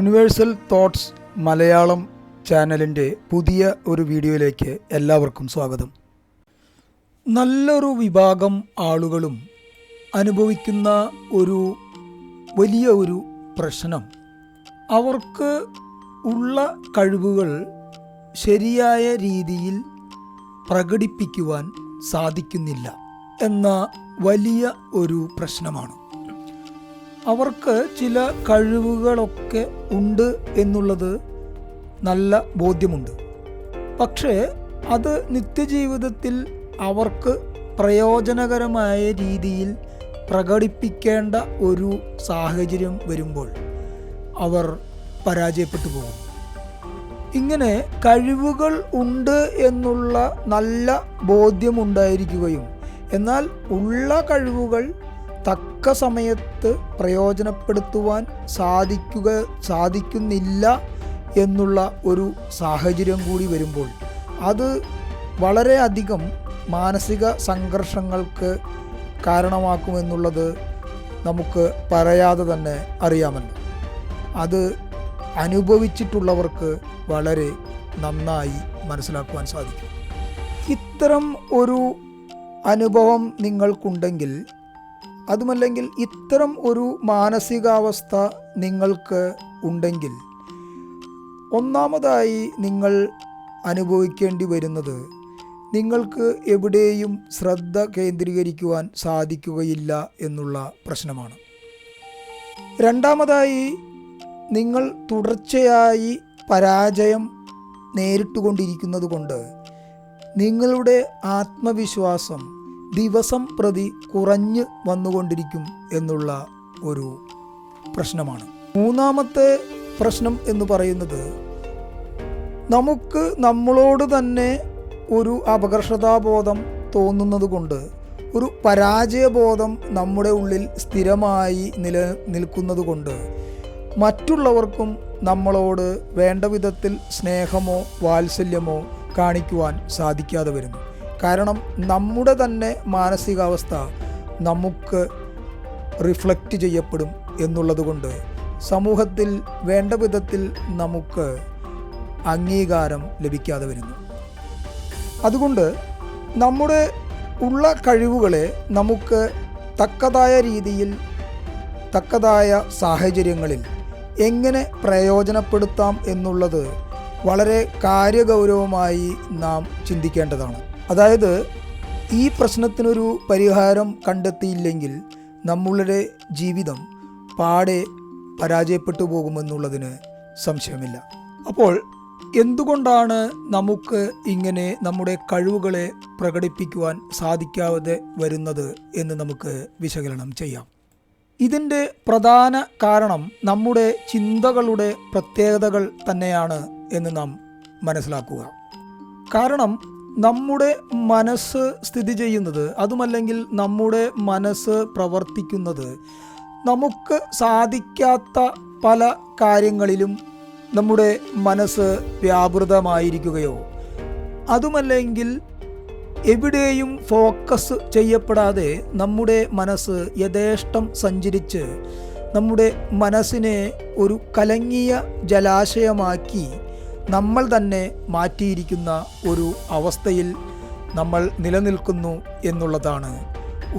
Universal thoughts Malayalam ചാനലിന്റെ പുതിയ ഒരു വീഡിയോയിലേക്ക് എല്ലാവർക്കും സ്വാഗതം. നല്ലൊരു വിഭാഗം ആളുകളും അനുഭവിക്കുന്ന ഒരു വലിയ ഒരു പ്രശ്നം. അവർക്ക് ഉള്ള കഴിവുകൾ ശരിയായ രീതിയിൽ പ്രകടിപ്പിക്കുവാൻ സാധിക്കുന്നില്ല എന്ന വലിയ ഒരു പ്രശ്നമാണ്. അവർക്ക് ചില കഴിവുകളൊക്കെ ഉണ്ട് എന്നുള്ളത് നല്ല ബോധ്യമുണ്ട്. പക്ഷേ അത് നിത്യജീവിതത്തിൽ അവർക്ക് പ്രയോജനകരമായ രീതിയിൽ പ്രകടിപ്പിക്കേണ്ട ഒരു സാഹചര്യം വരുമ്പോൾ അവർ പരാജയപ്പെട്ടു പോകും. ഇങ്ങനെ കഴിവുകൾ ഉണ്ട് എന്നുള്ള നല്ല ബോധ്യമുണ്ടായിരിക്കുകയും എന്നാൽ ഉള്ള കഴിവുകൾ തക്ക സമയത്ത് പ്രയോജനപ്പെടുത്തുവാൻ സാധിക്കുക സാധിക്കുന്നില്ല എന്നുള്ള ഒരു സാഹചര്യം കൂടി വരുമ്പോൾ അത് വളരെയധികം മാനസിക സംഘർഷങ്ങൾക്ക് കാരണമാക്കുമെന്നുള്ളത് നമുക്ക് പറയാതെ തന്നെ അറിയാമല്ലോ. അത് അനുഭവിച്ചിട്ടുള്ളവർക്ക് വളരെ നന്നായി മനസ്സിലാക്കുവാൻ സാധിക്കും. ഇത്തരം ഒരു അനുഭവം നിങ്ങൾക്കുണ്ടെങ്കിൽ അതുമല്ലെങ്കിൽ ഇത്തരം ഒരു മാനസികാവസ്ഥ നിങ്ങൾക്ക് ഉണ്ടെങ്കിൽ ഒന്നാമതായി നിങ്ങൾ അനുഭവിക്കേണ്ടി വരുന്നത് നിങ്ങൾക്ക് എവിടെയും ശ്രദ്ധ കേന്ദ്രീകരിക്കുവാൻ സാധിക്കുകയില്ല എന്നുള്ള പ്രശ്നമാണ്. രണ്ടാമതായി നിങ്ങൾ തുടർച്ചയായി പരാജയം നേരിട്ടുകൊണ്ടിരിക്കുന്നത് കൊണ്ട് നിങ്ങളുടെ ആത്മവിശ്വാസം ദിവസം പ്രതി കുറഞ്ഞ് വന്നുകൊണ്ടിരിക്കും എന്നുള്ള ഒരു പ്രശ്നമാണ്. മൂന്നാമത്തെ പ്രശ്നം എന്ന് പറയുന്നത് നമുക്ക് നമ്മളോട് തന്നെ ഒരു അപകർഷതാബോധം തോന്നുന്നത് കൊണ്ട് ഒരു പരാജയബോധം നമ്മുടെ ഉള്ളിൽ സ്ഥിരമായി നില നിൽക്കുന്നത് കൊണ്ട് മറ്റുള്ളവർക്കും നമ്മളോട് വേണ്ട വിധത്തിൽ സ്നേഹമോ വാത്സല്യമോ കാണിക്കുവാൻ സാധിക്കാതെ വരുന്നു. കാരണം നമ്മുടെ തന്നെ മാനസികാവസ്ഥ നമുക്ക് റിഫ്ലക്റ്റ് ചെയ്യപ്പെടും എന്നുള്ളതുകൊണ്ട് സമൂഹത്തിൽ വേണ്ട വിധത്തിൽ നമുക്ക് അംഗീകാരം ലഭിക്കാതെ വരുന്നു. അതുകൊണ്ട് നമ്മുടെ ഉള്ള കഴിവുകളെ നമുക്ക് തക്കതായ രീതിയിൽ തക്കതായ സാഹചര്യങ്ങളിൽ എങ്ങനെ പ്രയോജനപ്പെടുത്താം എന്നുള്ളത് വളരെ കാര്യഗൗരവമായി നാം ചിന്തിക്കേണ്ടതാണ്. അതായത് ഈ പ്രശ്നത്തിനൊരു പരിഹാരം കണ്ടെത്തിയില്ലെങ്കിൽ നമ്മളുടെ ജീവിതം പാടെ പരാജയപ്പെട്ടു പോകുമെന്നുള്ളതിന് സംശയമില്ല. അപ്പോൾ എന്തുകൊണ്ടാണ് നമുക്ക് ഇങ്ങനെ നമ്മുടെ കഴിവുകളെ പ്രകടിപ്പിക്കുവാൻ സാധിക്കാതെ വരുന്നത് എന്ന് നമുക്ക് വിശകലനം ചെയ്യാം. ഇതിന്റെ പ്രധാന കാരണം നമ്മുടെ ചിന്തകളുടെ പ്രത്യേകതകൾ തന്നെയാണ് എന്ന് നാം മനസ്സിലാക്കുക. കാരണം നമ്മുടെ മനസ്സ് സ്ഥിതി ചെയ്യുന്നത് അതുമല്ലെങ്കിൽ നമ്മുടെ മനസ്സ് പ്രവർത്തിക്കുന്നത്. നമുക്ക് സാധിക്കാത്ത പല കാര്യങ്ങളിലും നമ്മുടെ മനസ്സ് വ്യാപൃതമായിരിക്കുകയോ അതുമല്ലെങ്കിൽ എവിടെയും ഫോക്കസ് ചെയ്യപ്പെടാതെ നമ്മുടെ മനസ്സ് യഥേഷ്ടം സഞ്ചരിച്ച് നമ്മുടെ മനസ്സിനെ ഒരു കലങ്ങിയ ജലാശയമാക്കി നമ്മൾ തന്നെ മാറ്റിയിരിക്കുന്ന ഒരു അവസ്ഥയിൽ നമ്മൾ നിലനിൽക്കുന്നു എന്നുള്ളതാണ്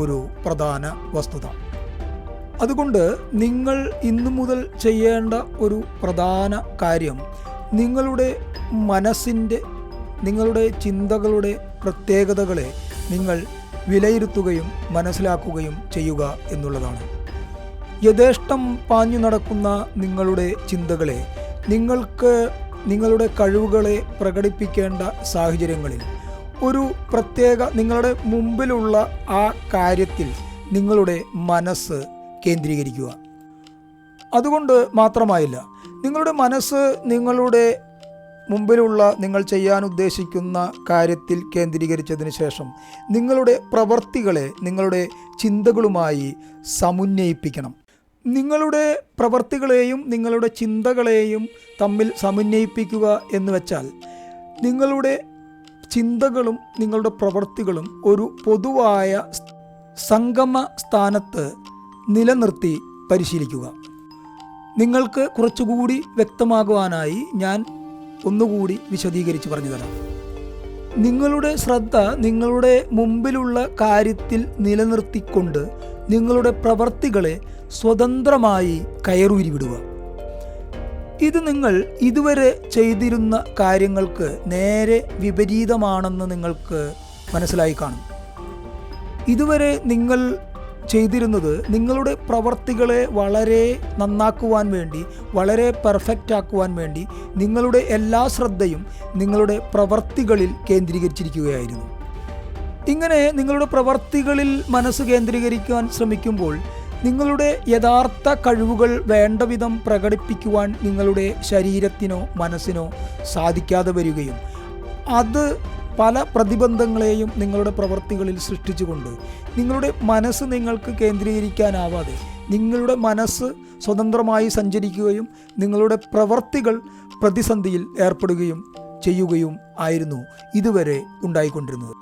ഒരു പ്രധാന വസ്തുത. അതുകൊണ്ട് നിങ്ങൾ ഇന്നു മുതൽ ചെയ്യേണ്ട ഒരു പ്രധാന കാര്യം നിങ്ങളുടെ മനസ്സിന്റെ നിങ്ങളുടെ ചിന്തകളുടെ പ്രത്യേകതകളെ നിങ്ങൾ വിലയിരുത്തുകയും മനസ്സിലാക്കുകയും ചെയ്യുക എന്നുള്ളതാണ്. യഥേഷ്ടം പാഞ്ഞു നടക്കുന്ന നിങ്ങളുടെ ചിന്തകളെ നിങ്ങൾക്ക് നിങ്ങളുടെ കഴിവുകളെ പ്രകടിപ്പിക്കേണ്ട സാഹചര്യങ്ങളിൽ ഒരു പ്രത്യേക നിങ്ങളുടെ മുമ്പിലുള്ള ആ കാര്യത്തിൽ നിങ്ങളുടെ മനസ്സ് കേന്ദ്രീകരിക്കുക. അതുകൊണ്ട് മാത്രമായില്ല നിങ്ങളുടെ മനസ്സ് നിങ്ങളുടെ മുമ്പിലുള്ള നിങ്ങൾ ചെയ്യാൻ ഉദ്ദേശിക്കുന്ന കാര്യത്തിൽ കേന്ദ്രീകരിച്ചതിന് ശേഷം നിങ്ങളുടെ പ്രവർത്തികളെ നിങ്ങളുടെ ചിന്തകളുമായി സമുന്നയിപ്പിക്കണം നിങ്ങളുടെ പ്രവർത്തികളെയും നിങ്ങളുടെ ചിന്തകളെയും തമ്മിൽ സമന്വയിപ്പിക്കുക എന്ന് വെച്ചാൽ നിങ്ങളുടെ ചിന്തകളും നിങ്ങളുടെ പ്രവർത്തികളും ഒരു പൊതുവായ സംഗമ സ്ഥാനത്ത് നിലനിർത്തി പരിശീലിക്കുക. നിങ്ങൾക്ക് കുറച്ചുകൂടി വ്യക്തമാകുവാനായി ഞാൻ ഒന്നുകൂടി വിശദീകരിച്ച് പറഞ്ഞു തരാം നിങ്ങളുടെ ശ്രദ്ധ നിങ്ങളുടെ മുമ്പിലുള്ള കാര്യത്തിൽ നിലനിർത്തിക്കൊണ്ട് നിങ്ങളുടെ പ്രവർത്തികളെ സ്വതന്ത്രമായി കയറൂരി വിടുക ഇത് നിങ്ങൾ ഇതുവരെ ചെയ്തിരുന്ന കാര്യങ്ങൾക്ക് നേരെ വിപരീതമാണെന്ന് നിങ്ങൾക്ക് മനസ്സിലായി കാണും. ഇതുവരെ നിങ്ങൾ ചെയ്തിരുന്നത് നിങ്ങളുടെ പ്രവർത്തികളെ വളരെ നന്നാക്കുവാൻ വേണ്ടി വളരെ പെർഫെക്റ്റ് ആക്കുവാൻ വേണ്ടി നിങ്ങളുടെ എല്ലാ ശ്രദ്ധയും നിങ്ങളുടെ പ്രവർത്തികളിൽ കേന്ദ്രീകരിച്ചിരിക്കുകയായിരുന്നു. ഇങ്ങനെ നിങ്ങളുടെ പ്രവർത്തികളിൽ മനസ്സ് കേന്ദ്രീകരിക്കാൻ ശ്രമിക്കുമ്പോൾ നിങ്ങളുടെ യഥാർത്ഥ കഴിവുകൾ വേണ്ടവിധം പ്രകടിപ്പിക്കുവാൻ നിങ്ങളുടെ ശരീരത്തിനോ മനസ്സിനോ സാധിക്കാതെ വരികയും അത് പല പ്രതിബന്ധങ്ങളെയും നിങ്ങളുടെ പ്രവൃത്തികളിൽ സൃഷ്ടിച്ചുകൊണ്ട് നിങ്ങളുടെ മനസ്സ് നിങ്ങൾക്ക് കേന്ദ്രീകരിക്കാനാവാതെ നിങ്ങളുടെ മനസ്സ് സ്വതന്ത്രമായി സഞ്ചരിക്കുകയും നിങ്ങളുടെ പ്രവർത്തികൾ പ്രതിസന്ധിയിൽ ഏർപ്പെടുകയും ചെയ്യുകയും ആയിരുന്നു ഇതുവരെ ഉണ്ടായിക്കൊണ്ടിരുന്നത്.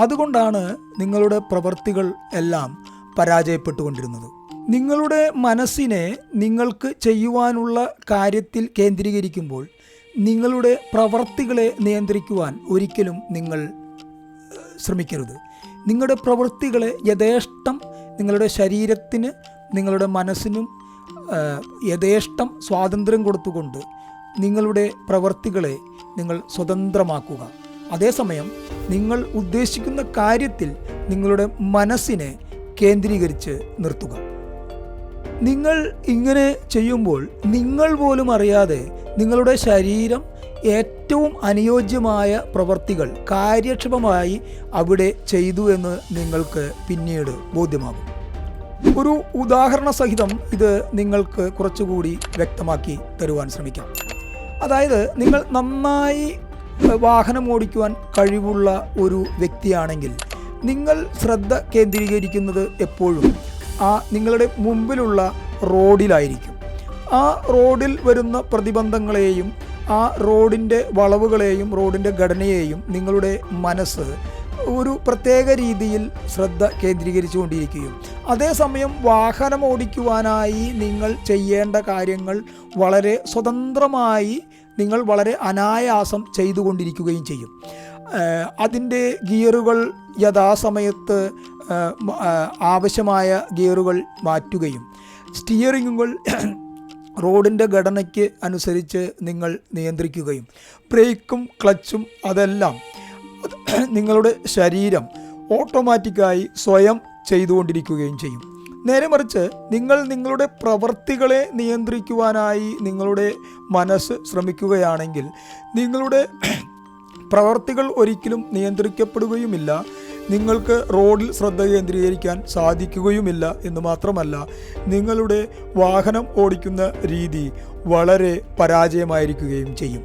അതുകൊണ്ടാണ് നിങ്ങളുടെ പ്രവർത്തികൾ എല്ലാം പരാജയപ്പെട്ടുകൊണ്ടിരുന്നത്. നിങ്ങളുടെ മനസ്സിനെ നിങ്ങൾക്ക് ചെയ്യുവാനുള്ള കാര്യത്തിൽ കേന്ദ്രീകരിക്കുമ്പോൾ നിങ്ങളുടെ പ്രവർത്തികളെ നിയന്ത്രിക്കുവാൻ ഒരിക്കലും നിങ്ങൾ ശ്രമിക്കരുത്. നിങ്ങളുടെ പ്രവൃത്തികളെ യഥേഷ്ടം നിങ്ങളുടെ ശരീരത്തിന് നിങ്ങളുടെ മനസ്സിനും യഥേഷ്ടം സ്വാതന്ത്ര്യം കൊടുത്തുകൊണ്ട് നിങ്ങളുടെ പ്രവൃത്തികളെ നിങ്ങൾ സ്വതന്ത്രമാക്കുക. അതേസമയം നിങ്ങൾ ഉദ്ദേശിക്കുന്ന കാര്യത്തിൽ നിങ്ങളുടെ മനസ്സിനെ കേന്ദ്രീകരിച്ച് നിർത്തുക. നിങ്ങൾ ഇങ്ങനെ ചെയ്യുമ്പോൾ നിങ്ങൾ പോലും അറിയാതെ നിങ്ങളുടെ ശരീരം ഏറ്റവും അനുയോജ്യമായ പ്രവർത്തികൾ കാര്യക്ഷമമായി അവിടെ ചെയ്തു എന്ന് നിങ്ങൾക്ക് പിന്നീട് ബോധ്യമാകും. ഒരു ഉദാഹരണ സഹിതം ഇത് നിങ്ങൾക്ക് കുറച്ചുകൂടി വ്യക്തമാക്കി തരുവാൻ ശ്രമിക്കാം. അതായത് നിങ്ങൾ നന്നായി വാഹനം ഓടിക്കുവാൻ കഴിവുള്ള ഒരു വ്യക്തിയാണെങ്കിൽ നിങ്ങൾ ശ്രദ്ധ കേന്ദ്രീകരിക്കുന്നത് എപ്പോഴും ആ നിങ്ങളുടെ മുമ്പിലുള്ള റോഡിലായിരിക്കും. ആ റോഡിൽ വരുന്ന പ്രതിബന്ധങ്ങളെയും ആ റോഡിന്റെ വളവുകളെയും റോഡിന്റെ ഘടനയെയും നിങ്ങളുടെ മനസ്സ് ഒരു പ്രത്യേക രീതിയിൽ ശ്രദ്ധ കേന്ദ്രീകരിച്ചു കൊണ്ടിരിക്കുകയും. അതേസമയം വാഹനം ഓടിക്കുവാനായി നിങ്ങൾ ചെയ്യേണ്ട കാര്യങ്ങൾ വളരെ സ്വതന്ത്രമായി നിങ്ങൾ വളരെ അനായാസം ചെയ്തുകൊണ്ടിരിക്കുകയും ചെയ്യും. അതിന്റെ ഗിയറുകൾ യഥാസമയത്ത് ആവശ്യമായ ഗിയറുകൾ മാറ്റുകയും സ്റ്റിയറിങ്ങുകൾ റോഡിന്റെ ഘടനയ്ക്ക് അനുസരിച്ച് നിങ്ങൾ നിയന്ത്രിക്കുകയും ബ്രേക്കും ക്ലച്ചും അതെല്ലാം നിങ്ങളുടെ ശരീരം ഓട്ടോമാറ്റിക്കായി സ്വയം ചെയ്തുകൊണ്ടിരിക്കുകയും ചെയ്യും. നേരെ മറിച്ച് നിങ്ങൾ നിങ്ങളുടെ പ്രവൃത്തികളെ നിയന്ത്രിക്കുവാനായി നിങ്ങളുടെ മനസ്സ് ശ്രമിക്കുകയാണെങ്കിൽ നിങ്ങളുടെ പ്രവർത്തികൾ ഒരിക്കലും നിയന്ത്രിക്കപ്പെടുകയുമില്ല. നിങ്ങൾക്ക് റോഡിൽ ശ്രദ്ധ കേന്ദ്രീകരിക്കാൻ സാധിക്കുകയുമില്ല എന്ന് മാത്രമല്ല നിങ്ങളുടെ വാഹനം ഓടിക്കുന്ന രീതി വളരെ പരാജയമായിരിക്കുകയും ചെയ്യും.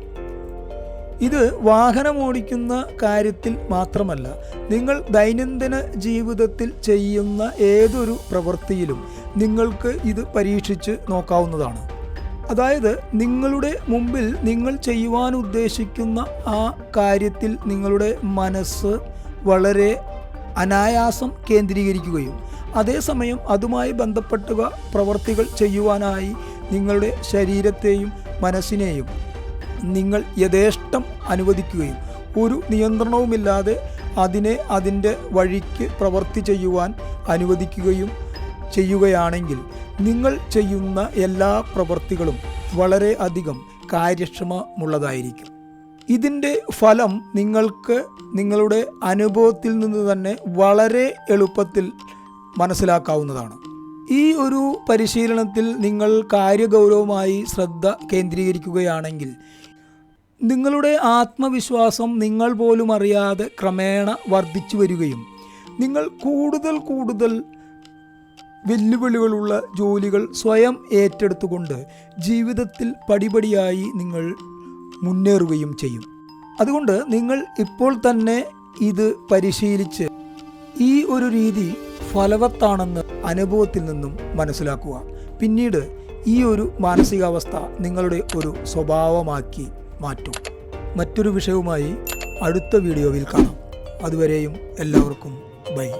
ഇത് വാഹനം ഓടിക്കുന്ന കാര്യത്തിൽ മാത്രമല്ല നിങ്ങൾ ദൈനംദിന ജീവിതത്തിൽ ചെയ്യുന്ന ഏതൊരു പ്രവൃത്തിയിലും നിങ്ങൾക്ക് ഇത് പരീക്ഷിച്ച് നോക്കാവുന്നതാണ്. അതായത് നിങ്ങളുടെ മുമ്പിൽ നിങ്ങൾ ചെയ്യുവാൻ ഉദ്ദേശിക്കുന്ന ആ കാര്യത്തിൽ നിങ്ങളുടെ മനസ്സ് വളരെ അനായാസം കേന്ദ്രീകരിക്കുകയും അതേസമയം അതുമായി ബന്ധപ്പെട്ടുക പ്രവർത്തികൾ ചെയ്യുവാനായി നിങ്ങളുടെ ശരീരത്തെയും മനസ്സിനെയും നിങ്ങൾ യഥേഷ്ടം അനുവദിക്കുകയും ഒരു നിയന്ത്രണവുമില്ലാതെ അതിനെ അതിന്റെ വഴിക്ക് പ്രവർത്തി ചെയ്യുവാൻ അനുവദിക്കുകയും ചെയ്യുകയാണെങ്കിൽ നിങ്ങൾ ചെയ്യുന്ന എല്ലാ പ്രവൃത്തികളും വളരെ അധികം കാര്യക്ഷമമുള്ളതായിരിക്കും. ഇതിന്റെ ഫലം നിങ്ങൾക്ക് നിങ്ങളുടെ അനുഭവത്തിൽ നിന്ന് തന്നെ വളരെ എളുപ്പത്തിൽ മനസ്സിലാക്കാവുന്നതാണ്. ഈ ഒരു പരിശീലനത്തിൽ നിങ്ങൾ കാര്യഗൗരവമായി ശ്രദ്ധ കേന്ദ്രീകരിക്കുകയാണെങ്കിൽ നിങ്ങളുടെ ആത്മവിശ്വാസം നിങ്ങൾ പോലും അറിയാതെ ക്രമേണ വർദ്ധിച്ചു വരികയും നിങ്ങൾ കൂടുതൽ കൂടുതൽ വെല്ലുവിളികളുള്ള ജോലികൾ സ്വയം ഏറ്റെടുത്തുകൊണ്ട് ജീവിതത്തിൽ പടിപടിയായി നിങ്ങൾ മുന്നേറുകയും ചെയ്യും. അതുകൊണ്ട് നിങ്ങൾ ഇപ്പോൾ തന്നെ ഇത് പരിശീലിച്ച് ഈ ഒരു രീതി ഫലവത്താണെന്ന് അനുഭവത്തിൽ നിന്നും മനസ്സിലാക്കുക. പിന്നീട് ഈ ഒരു മാനസികാവസ്ഥ നിങ്ങളുടെ ഒരു സ്വഭാവമാക്കി മാറ്റും. മറ്റൊരു വിഷയവുമായി അടുത്ത വീഡിയോയിൽ കാണാം. അതുവരെയും എല്ലാവർക്കും ബൈ.